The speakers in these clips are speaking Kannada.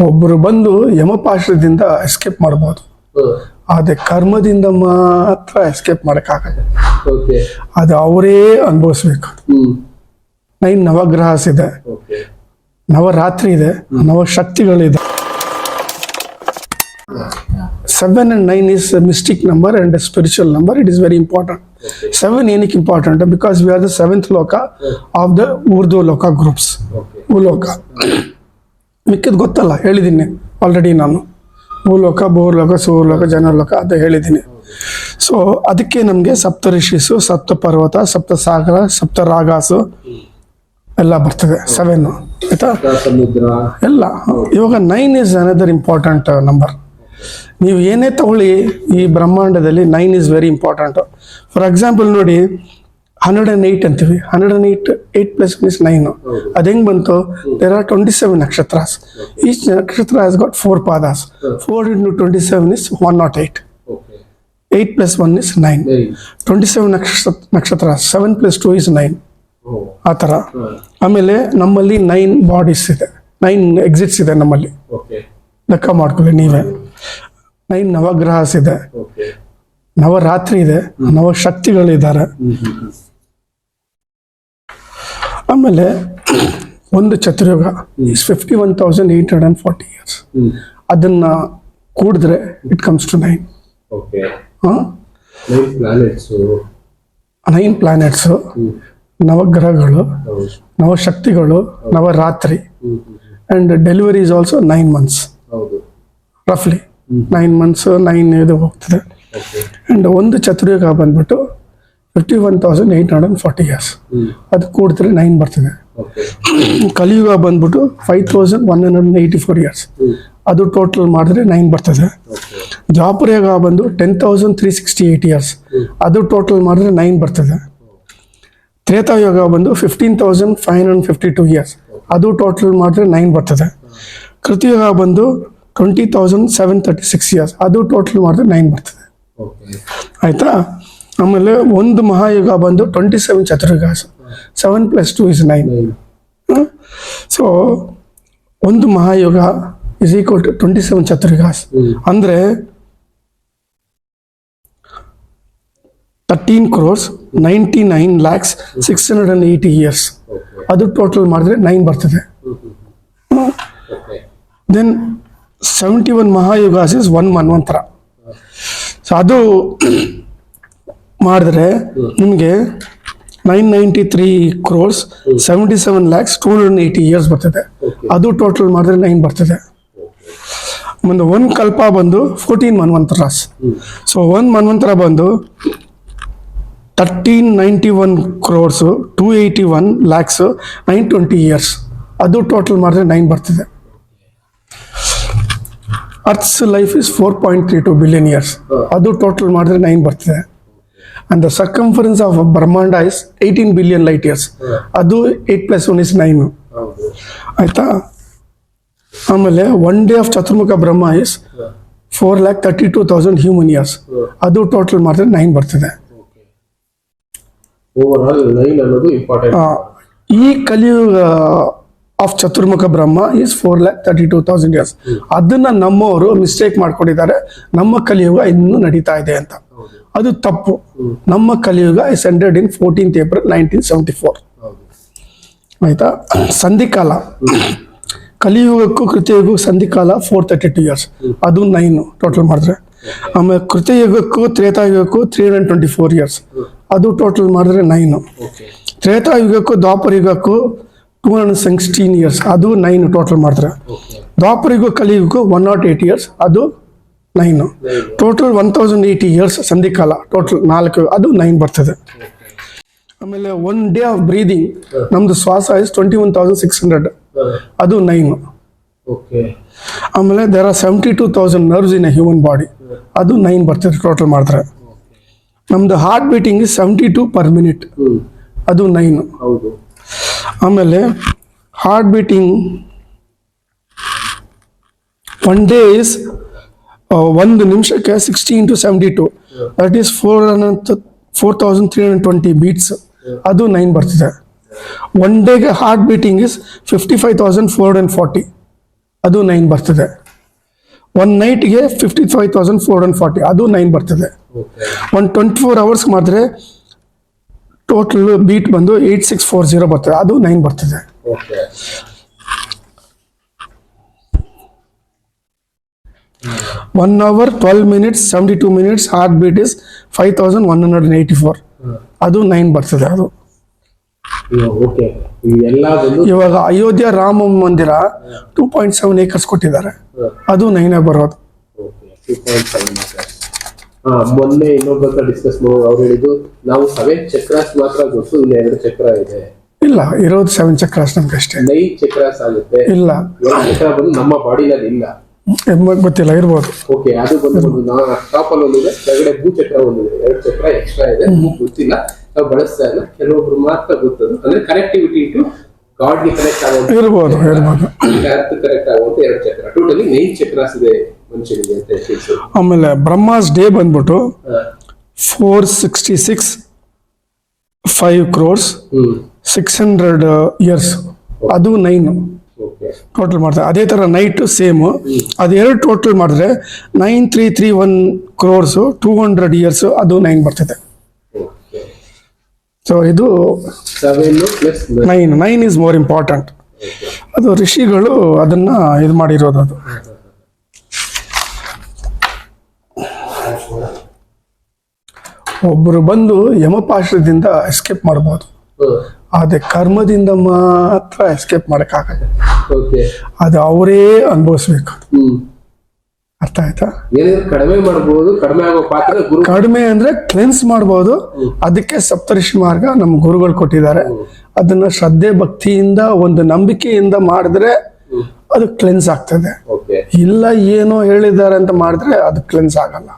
ಒಬ್ಬರು ಬಂದು ಯಮಪಾಶ್ರದಿಂದ ಎಸ್ಕೇಪ್ ಮಾಡ್ಬೋದು. ಆದರೆ ಕರ್ಮದಿಂದ ಮಾತ್ರ ಎಸ್ಕೇಪ್ ಮಾಡೋಕ್ಕಾಗಲ್ಲ. ಅದು ಅವರೇ ಅನುಭವಿಸ್ಬೇಕು. ನೈನ್ ನವಗ್ರಹಸ್ ಇದೆ. ನವರಾತ್ರಿ ಇದೆ. ನವಶಕ್ತಿಗಳಿದೆ. Seven and nine is mystic number and spiritual number it is very important seven ಏನಕ್ಕೆ important because we are the seventh loka of the Urdu ಲೋಕ ಗ್ರೂಪ್ಸ್ ಓಕೆ ಭೂಲೋಕ ಮಿಕ್ಕಿದ್ ಗೊತ್ತಲ್ಲ ಹೇಳಿದ್ದೀನಿ ಆಲ್ರೆಡಿ ನಾನು. ಭೂಲೋಕ ಭೂಲೋಕ ಸೂರ್ಲೋಕ ಜನಲೋಕ ಅಂತ ಹೇಳಿದ್ದೀನಿ ಸೊ ಅದಕ್ಕೆ ನಮಗೆ ಸಪ್ತ ಋಷಿಸು ಸಪ್ತ ಪರ್ವತ ಸಪ್ತ ಸಾಗರ ಸಪ್ತ ರಾಗಾಸು ಎಲ್ಲ ಬರ್ತದೆ ಸೆವೆನ್ ಆಯ್ತಾ? ಎಲ್ಲ. ಇವಾಗ nine is another important number ನೀವು ಏನೇ ತಗೊಳ್ಳಿ ಈ ಬ್ರಹ್ಮಾಂಡದಲ್ಲಿ nine is very important for example ನೋಡಿ ಹಂಡ್ರೆಡ್ ಅಂಡ್ ಏಯ್ಟ್ ಅಂತೀವಿ hundred and eight eight plus means nine ಅದು ಹೆಂಗ್ ಬಂತು there are twenty seven ನಕ್ಷತ್ರಾಸ್ each nakshatra has got four ಪಾದಾಸ್ four into twenty seven is one nought eight eight plus one is nine twenty seven nakshatra nakshatra seven plus two is nine ಆ ಥರ. ಆಮೇಲೆ ನಮ್ಮಲ್ಲಿ ನೈನ್ ಬಾಡೀಸ್ ಇದೆ. ನೈನ್ ಎಕ್ಸಿಟ್ಸ್ ಇದೆ ನಮ್ಮಲ್ಲಿ. ಲೆಕ್ಕ ಮಾಡ್ಕೊಳ್ಳಿ ನೀವೇ. ನೈನ್ ನವಗ್ರಹಸ್ ಇದೆ. ನವರಾತ್ರಿ ಇದೆ. ನವಶಕ್ತಿಗಳಿದ್ದಾರೆ. ಆಮೇಲೆ ಒಂದು ಚತುರ್ಯುಗ fifty one thousand eight hundred and forty years ಅದನ್ನ ಕೂಡಿದ್ರೆ it comes to nine nine planets nine planets ನವಗ್ರಹಗಳು ನವಶಕ್ತಿಗಳು Navratri. And delivery is also nine months ರಫ್ಲಿ. Nine months nine ಇದು ಹೋಗ್ತದೆ. ಅಂಡ್ ಆ್ಯಂಡ್ ಒಂದು ಚತುರ್ಯುಗ ಬಂದ್ಬಿಟ್ಟು fifty one thousand eight hundred forty years ಅದು ಕೂಡಿದ್ರೆ ನೈನ್ ಬರ್ತದೆ. ಕಲಿಯುಗ ಬಂದ್ಬಿಟ್ಟು five thousand one hundred and eighty four years ಅದು ಟೋಟಲ್ ಮಾಡಿದ್ರೆ ನೈನ್ ಬರ್ತದೆ. ಜಾಪುರ ದ್ವಾಪರಯುಗ ಬಂದು ten thousand three sixty eight years ಅದು ಟೋಟಲ್ ಮಾಡಿದ್ರೆ ನೈನ್ ಬರ್ತದೆ. ತ್ರೇತಾಯುಗ ಬಂದು fifteen thousand five hundred fifty two years ಅದು ಟೋಟಲ್ ಮಾಡಿದ್ರೆ ನೈನ್ ಬರ್ತದೆ. ಕೃತಿಯುಗ ಬಂದು twenty thousand seven thirty six years ಅದು ಟೋಟಲ್ ಮಾಡಿದ್ರೆ ನೈನ್ ಬರ್ತದೆ. ಆಯ್ತಾ? ಆಮೇಲೆ ಒಂದು ಮಹಾಯುಗ ಬಂದು twenty seven chaturyuga seven plus two is nine so ಒಂದು ಮಹಾಯುಗ is equal to twenty seven ಚತುರ್ಯುಗಾಸ್ ಅಂದರೆ thirteen crores ninety nine lakhs six hundred and eighty years ಅದು ಟೋಟಲ್ ಮಾಡಿದ್ರೆ ನೈನ್ ಬರ್ತದೆ. ದೆನ್ ಸೆವೆಂಟಿ ಒನ್ ಮಹಾಯುಗಾಸ್ ಇಸ್ ಒನ್ ಮನ್ವಂತರ ಸೊ ಅದು ಮಾಡಿದ್ರೆ ನಿಮಗೆ nine ninety three crores seventy seven lakhs two hundred eighty years ಬರ್ತದೆ ಅದು ಟೋಟಲ್ ಮಾಡಿದ್ರೆ ನೈನ್ ಬರ್ತದೆ. ಒಂದು ಒಂದು ಕಲ್ಪ ಬಂದು ಫೋರ್ಟೀನ್ ಮನ್ವಂತರಾಸ್ ಸೊ ಒಂದು ಮನ್ವಂತರ ಬಂದು thirteen ninety one crores two eighty one lakhs nine twenty years ಅದು ಟೋಟಲ್ ಮಾಡಿದ್ರೆ ನೈನ್ ಬರ್ತದೆ. Earth's life is four point three two billion years ಅದು ಟೋಟಲ್ ಮಾಡಿದ್ರೆ ನೈನ್ ಬರ್ತದೆ. And the circumference of brahmanda is eighteen billion light years ಅದು eight plus one is nine ಆಯ್ತಾ? ಆಮೇಲೆ one day of Chaturmukha Brahma is four lakh thirty two thousand human years ಅದು ಟೋಟಲ್ ಮಾಡಿದ್ರೆ ನೈನ್ ಬರ್ತದೆ. ಈ Kaliyuga of Chaturmukha Brahma is four lakh thirty two thousand years ಅದನ್ನ ನಮ್ಮವರು ಮಿಸ್ಟೇಕ್ ಮಾಡ್ಕೊಂಡಿದ್ದಾರೆ. ನಮ್ಮ ಕಲಿಯುಗ ಇನ್ನೂ ನಡೀತಾ ಇದೆ ಅಂತ. ಅದು ತಪ್ಪು. ನಮ್ಮ Kaliyuga is ended in fourteenth April nineteen seventy four ಆಯ್ತಾ ಸಂಧಿಕಾಲ ಕಲಿಯುಗಕ್ಕೂ ಕೃತಿಯುಗಕ್ಕೂ ಸಂಧಿಕಾಲ ಫೋರ್ ತರ್ಟಿ ಟು ಇಯರ್ಸ್ ಅದು ನೈನು ಟೋಟಲ್ ಮಾಡಿದ್ರೆ. ಆಮೇಲೆ ಕೃತಯುಗಕ್ಕೂ ತ್ರೇತಾಯುಗಕ್ಕೂ three hundred twenty four years ಅದು ಟೋಟಲ್ ಮಾಡಿದ್ರೆ ನೈನು ತ್ರೇತಾಯುಗಕ್ಕೂ ದ್ವಾಪರಯುಗಕ್ಕೂ ಟೂ ಹಂಡ್ರೆಡ್ ಸಿಕ್ಸ್ಟೀನ್ ಇಯರ್ಸ್ ಅದು ನೈನ್ ಟೋಟಲ್ ಮಾಡಿದ್ರೆ. ಓಕೆ ದ್ವಾಪರಯುಗ ಕಲಿಯುಗಕ್ಕೂ ಒನ್ ನಾಟ್ ಏಯ್ಟ್ ಇಯರ್ಸ್ ಅದು nine total one thousand eighty years ಸಂಧಿಕಾಲ total ನಾಲ್ಕು ಅದು ನೈನ್ ಬರ್ತದೆ. ಆಮೇಲೆ ಒನ್ ಡೇ ಆಫ್ ಬ್ರೀದಿಂಗ್ ನಮ್ದು ಶ್ವಾಸ is twenty one thousand six hundred ಅದು ನೈನು ಆಮೇಲೆ there are seventy two thousand nerves in a human body ಅದು ನೈನ್ ಬರ್ತದೆ ಟೋಟಲ್ ಮಾಡಿದ್ರೆ. ನಮ್ದು heart beating is seventy two per minute ಅದು ನೈನು ಆಮೇಲೆ heart beating one day is ಒಂದು ನಿಮಿಷಕ್ಕೆ sixty into seventy two that is four hundred four thousand three hundred twenty beats ಅದು ನೈನ್ ಬರ್ತಿದೆ. ಒನ್ ಡೇಗೆ heart beating is fifty five thousand four hundred forty ಅದು ನೈನ್ ಬರ್ತದೆ. One ನೈಟ್ಗೆ fifty five thousand four hundred forty ಅದು ನೈನ್ ಬರ್ತದೆ. ಒನ್ ಟ್ವೆಂಟಿ ಫೋರ್ ಅವರ್ಸ್ ಮಾಡಿದ್ರೆ ಟೋಟಲ್ ಬೀಟ್ ಬಂದು ಏಯ್ಟ್ ಸಿಕ್ಸ್ ಫೋರ್ ಜೀರೋ ಬರ್ತದೆ. ಅದು ನೈನ್ ಬರ್ತದೆ. One hour twelve minutes seventy two minutes heart beat is five thousand one hundred and eighty four ಅದು ನೈನ್ ಬರ್ತದೆ ಅದು ಇವಾಗ ಅಯೋಧ್ಯ ರಾಮ ಮಂದಿರ ಟೂ ಪಾಯಿಂಟ್ ಸೆವೆನ್ ಏಕರ್ಸ್ ಕೊಟ್ಟಿದ್ದಾರೆ. ಅದು ನೈನೇ ಬರೋದು. ಮೊನ್ನೆ ಇನ್ನೊಬ್ಬ ಡಿಸ್ಕಸ್ ಮಾಡಿ ಅವ್ರು ಹೇಳಿದ್ದು ನಾವು ಸೆವೆನ್ ಚಕ್ರಾಸ್ ಮಾತ್ರ ಗೊತ್ತು ಇಲ್ಲ ಎರಡು ಚಕ್ರ ಇದೆ. ಇಲ್ಲ ಇರೋದು ಸೆವೆನ್ ಚಕ್ರಾಸ್ ನಮ್ಗೆ ಅಷ್ಟೇ. ನೈನ್ ಚಕ್ರಾಸ್ ಆಗುತ್ತೆ. ಇಲ್ಲ. ಚಕ್ರ ಬಂದು ನಮ್ಮ ಬಾಡಿನಲ್ಲಿ ಇಲ್ಲ. ಗೊತ್ತಿಲ್ಲ ಇರ್ಬೋದು. ಓಕೆ ಅದು ಬಂದು ಟಾಪ್ ಅಲ್ಲಿ ಒಂದಿದೆ ಕೆಳಗಡೆ ಭೂ ಚಕ್ರ ಒಂದಿದೆ. ಎರಡು ಚಕ್ರ ಎಕ್ಸ್ಟ್ರಾ ಇದೆ ನಮ್ಗ್ ಗೊತ್ತಿಲ್ಲ. ನಾವು ಬಳಸ್ತಾ ಇಲ್ಲ. ಕೆಲವೊಬ್ರು ಮಾತ್ರ ಗೊತ್ತದು. ಅಂದ್ರೆ ಕನೆಕ್ಟಿವಿಟಿ ಟು ಗಾಡ್ಗೆ ಕನೆಕ್ಟ್ ಆಗುವಂತ ಇರ್ಬೋದು ಇರ್ಬೋದು. ಕರೆಕ್ಟ್ ಆಗುವಂತ ಎರಡು ಚಕ್ರ. ಟೋಟಲಿ ನೈನ್ ಚಕ್ರಾಸ್ ಇದೆ ಮನುಷ್ಯನಿಗೆ ಅಂತ ಹೇಳ್ತೀವಿ. ಆಮೇಲೆ ಬ್ರಹ್ಮಾಸ್ ಡೇ ಬಂದ್ಬಿಟ್ಟು four sixty six five crores six hundred years ಅದು ನೈನ್ ಟೋಟಲ್ ಮಾಡ್ತಾರೆ. ಅದೇ ಥರ ನೈಟ್ ಸೇಮ್ ಅದೆರಡು ಟೋಟಲ್ ಮಾಡಿದ್ರೆ nine three three one crores two hundred years ಅದು ನೈನ್ ಬರ್ತದೆ. ಸೊ ಇದು nine nine is more important ಅದು ಋಷಿಗಳು ಅದನ್ನ ಇದು ಮಾಡಿರೋದು ಅದು. ಒಬ್ಬರು ಬಂದು ಯಮಪಾಶ್ರದಿಂದ ಎಸ್ಕೇಪ್ ಮಾಡ್ಬೋದು. ಆದರೆ ಕರ್ಮದಿಂದ ಮಾತ್ರ ಎಸ್ಕೇಪ್ ಮಾಡೋಕ್ಕಾಗಲ್ಲ. ಅದು ಅವರೇ ಅನುಭವಿಸ್ಬೇಕು. ಅರ್ಥ ಆಯ್ತಾ? ಕಡಿಮೆ ಮಾಡಬಹುದು ಕಡಿಮೆ ಆಗೋ ಪಾತ್ರ ಗುರು ಕಡಿಮೆ ಅಂದ್ರೆ ಕ್ಲೆನ್ಸ್ ಮಾಡಬಹುದು ಅದಕ್ಕೆ ಸಪ್ತರಿಷಿ ಮಾರ್ಗ ನಮ್ಮ ಗುರುಗಳು ಕೊಟ್ಟಿದ್ದಾರೆ. ಅದನ್ನ ಶ್ರದ್ಧೆ ಭಕ್ತಿಯಿಂದ ಒಂದು ನಂಬಿಕೆಯಿಂದ ಮಾಡಿದ್ರೆ ಅದು ಕ್ಲೆನ್ಸ್ ಆಗ್ತದೆ. ಇಲ್ಲ ಏನೋ ಹೇಳಿದ್ದಾರೆ ಅಂತ ಮಾಡಿದ್ರೆ ಅದು ಕ್ಲೆನ್ಸ್ ಆಗಲ್ಲ.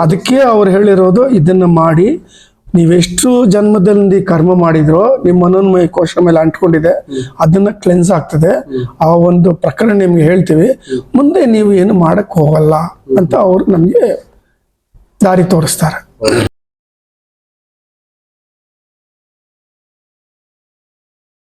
ಅದಕ್ಕೆ ಅವ್ರು ಹೇಳಿರೋದು ಇದನ್ನ ಮಾಡಿ ನೀವೆಷ್ಟು ಜನ್ಮದಲ್ಲಿ ಕರ್ಮ ಮಾಡಿದ್ರೋ ನಿಮ್ಮ ಮನೋನ್ಮಯ ಕೋಶ ಮೇಲೆ ಅಂಟ್ಕೊಂಡಿದೆ, ಅದನ್ನ ಕ್ಲೆನ್ಸ್ ಆಗ್ತದೆ. ಆ ಒಂದು ಪ್ರಕರಣ ನಿಮ್ಗೆ ಹೇಳ್ತೀವಿ. ಮುಂದೆ ನೀವು ಏನು ಮಾಡಕ್ ಹೋಗಲ್ಲ ಅಂತ ಅವ್ರು ನಮ್ಗೆ ದಾರಿ ತೋರಿಸ್ತಾರೆ.